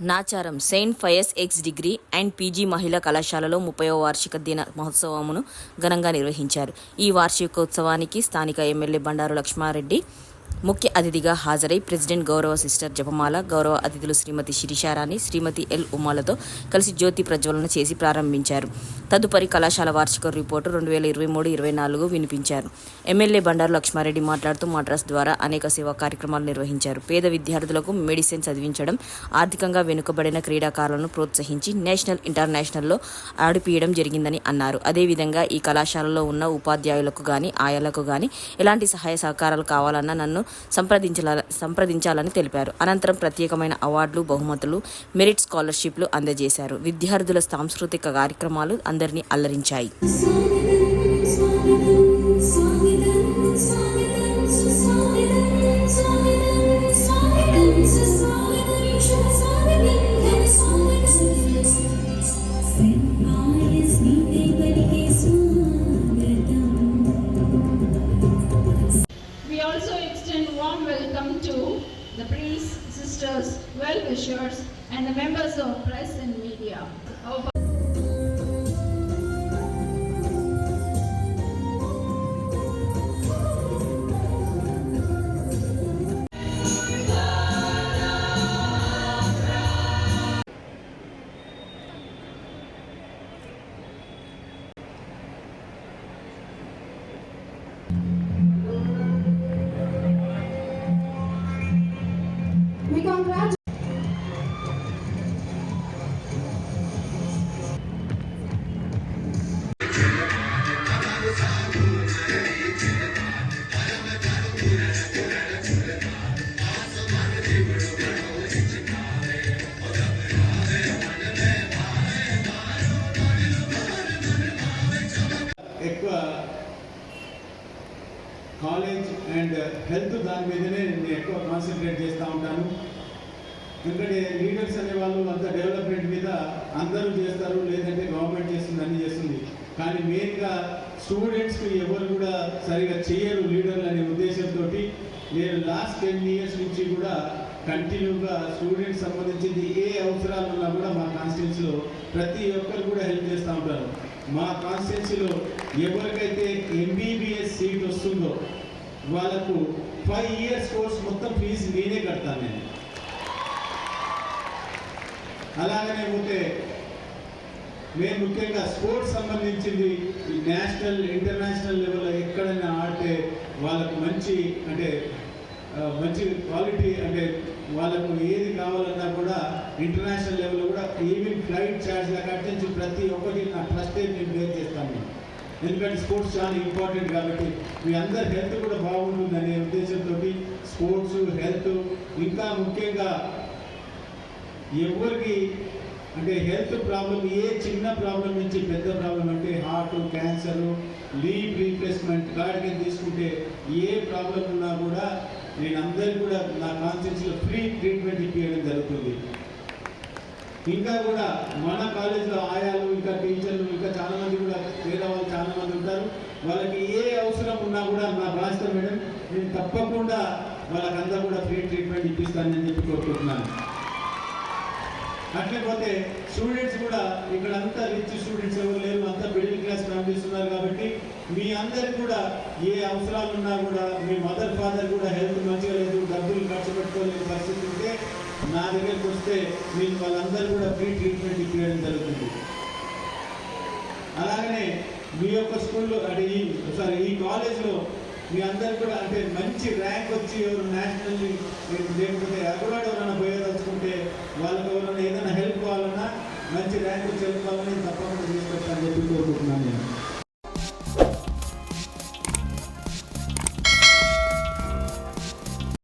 Nacharam saint Pius X degree and PG మహిళా కళాశాలలో ముప్పై వార్షిక దిన మహోత్సవమును ఘనంగా నిర్వహించారు. ఈ వార్షికోత్సవానికి స్థానిక ఎమ్మెల్యే బండారు లక్ష్మారెడ్డి ముఖ్య అతిథిగా హాజరై ప్రెసిడెంట్ గౌరవ సిస్టర్ జపమాల గౌరవ అతిథులు శ్రీమతి శిరీషారాణి శ్రీమతి ఎల్ ఉమాలతో కలిసి జ్యోతి ప్రజ్వలన చేసి ప్రారంభించారు. తదుపరి కళాశాల వార్షిక రిపోర్టు రెండు వేల ఇరవై మూడు ఇరవై నాలుగు వినిపించారు. ఎమ్మెల్యే బండారు లక్ష్మారెడ్డి మాట్లాడుతూ మద్రాస్ ద్వారా అనేక సేవా కార్యక్రమాలు నిర్వహించారు. పేద విద్యార్థులకు మెడిసిన్ చదివించడం ఆర్థికంగా వెనుకబడిన క్రీడాకారులను ప్రోత్సహించి నేషనల్ ఇంటర్నేషనల్లో ఆడిపియడం జరిగిందని అన్నారు. అదేవిధంగా ఈ కళాశాలలో ఉన్న ఉపాధ్యాయులకు కానీ ఆయాలకు కానీ ఎలాంటి సహాయ సహకారాలు కావాలన్నా నన్ను సంప్రదించాల సంప్రదించాలని తెలిపారు. అనంతరం ప్రత్యేకమైన అవార్డులు బహుమతులు మెరిట్ స్కాలర్షిప్లు అందజేశారు. విద్యార్థుల సాంస్కృతిక కార్యక్రమాలు అందరినీ అల్లరించాయి. We also warm welcome to the priests, sisters, well-wishers, and the members of press and media. Our We congratulate ఎక్కువ కాలేజ్ అండ్ హెల్త్ దాని మీదనే నేను ఎక్కువ కాన్సన్ట్రేట్ చేస్తూ ఉంటాను. ఎందుకంటే లీడర్స్ అనే వాళ్ళు అంత డెవలప్మెంట్ మీద అందరూ చేస్తారు లేదంటే గవర్నమెంట్ చేస్తుంది అన్ని చేస్తుంది. కానీ మెయిన్గా స్టూడెంట్స్కి ఎవరు కూడా సరిగా చేయరు లీడర్లు అనే ఉద్దేశంతో నేను లాస్ట్ టెన్ ఇయర్స్ నుంచి కూడా కంటిన్యూగా స్టూడెంట్స్ సంబంధించింది ఏ అవసరాలు ఉన్నా కూడా మా కాన్స్టిట్యున్సీలో ప్రతి ఒక్కరు కూడా హెల్ప్ చేస్తూ ఉంటారు. మా కాన్స్టిట్యున్సీలో ఎవరికైతే ఎంబీబీఎస్ సీట్ వస్తుందో వాళ్ళకు ఫైవ్ ఇయర్స్ కోర్స్ మొత్తం ఫీజు నేనే కడతాను నేను. అలాగనే పోతే మేము ముఖ్యంగా స్పోర్ట్స్ సంబంధించింది ఈ నేషనల్ ఇంటర్నేషనల్ లెవెల్లో ఎక్కడైనా ఆడితే వాళ్ళకు మంచి అంటే మంచి క్వాలిటీ అంటే వాళ్ళకు ఏది కావాలన్నా కూడా ఇంటర్నేషనల్ లెవెల్లో కూడా ఈవెన్ ఫ్లైట్ ఛార్జ్ కట్టించి ప్రతి ఒక్కటి నా ట్రస్టే నేను పే చేస్తాను. ఎందుకంటే స్పోర్ట్స్ చాలా ఇంపార్టెంట్ కాబట్టి మీ అందరి హెల్త్ కూడా బాగుంటుంది అనే ఉద్దేశంతో స్పోర్ట్స్ హెల్త్ ఇంకా ముఖ్యంగా ఎవరికి అంటే హెల్త్ ప్రాబ్లం ఏ చిన్న ప్రాబ్లం నుంచి పెద్ద ప్రాబ్లం అంటే హార్ట్ క్యాన్సర్ లీవ్ రీప్లేస్మెంట్ గాడికి తీసుకుంటే ఏ ప్రాబ్లం ఉన్నా కూడా నేను అందరికీ కూడా నా కాన్స్టిట్యూన్సీలో ఫ్రీ ట్రీట్మెంట్ ఇప్పించడం జరుగుతుంది. ఇంకా కూడా మన కాలేజీలో ఆయాలు ఇంకా టీచర్లు ఇంకా చాలామంది కూడా వేరే వాళ్ళు చాలామంది ఉంటారు. వాళ్ళకి ఏ అవసరం ఉన్నా కూడా నా బాధ్యత మేడం నేను తప్పకుండా వాళ్ళకంతా కూడా ఫ్రీ ట్రీట్మెంట్ ఇప్పిస్తానని చెప్పి కోరుకుంటున్నాను. అట్లేపోతే స్టూడెంట్స్ కూడా ఇక్కడ అంతా రిచ్ స్టూడెంట్స్ ఎవరు లేరు అంతా మిడిల్ క్లాస్ ఫ్యామిలీస్ ఉన్నారు కాబట్టి మీ అందరికి కూడా ఏ అవసరాలు ఉన్నా కూడా మీ మదర్ ఫాదర్ కూడా హెల్త్ మంచిగా లేదు డబ్బులు ఖర్చు పెట్టుకోలేని పరిస్థితి ఉంటే నా దగ్గరికి వస్తే నేను వాళ్ళందరూ కూడా ఫ్రీ ట్రీట్మెంట్ ఇప్పించడం జరుగుతుంది. అలాగనే మీ యొక్క స్కూల్లో అంటే ఈ సారీ ఈ కాలేజ్లో మీ అందరు కూడా అంటే మంచి ర్యాంక్ వచ్చి ఎవరు నేషనల్ లేకపోతే అబ్రాడ్ ఎవరైనా ఉంటే వాళ్ళకి ఎవరైనా ఏదైనా హెల్ప్ కావాలన్నా మంచి ర్యాంకు చేరుకోవాలని తప్పకుండా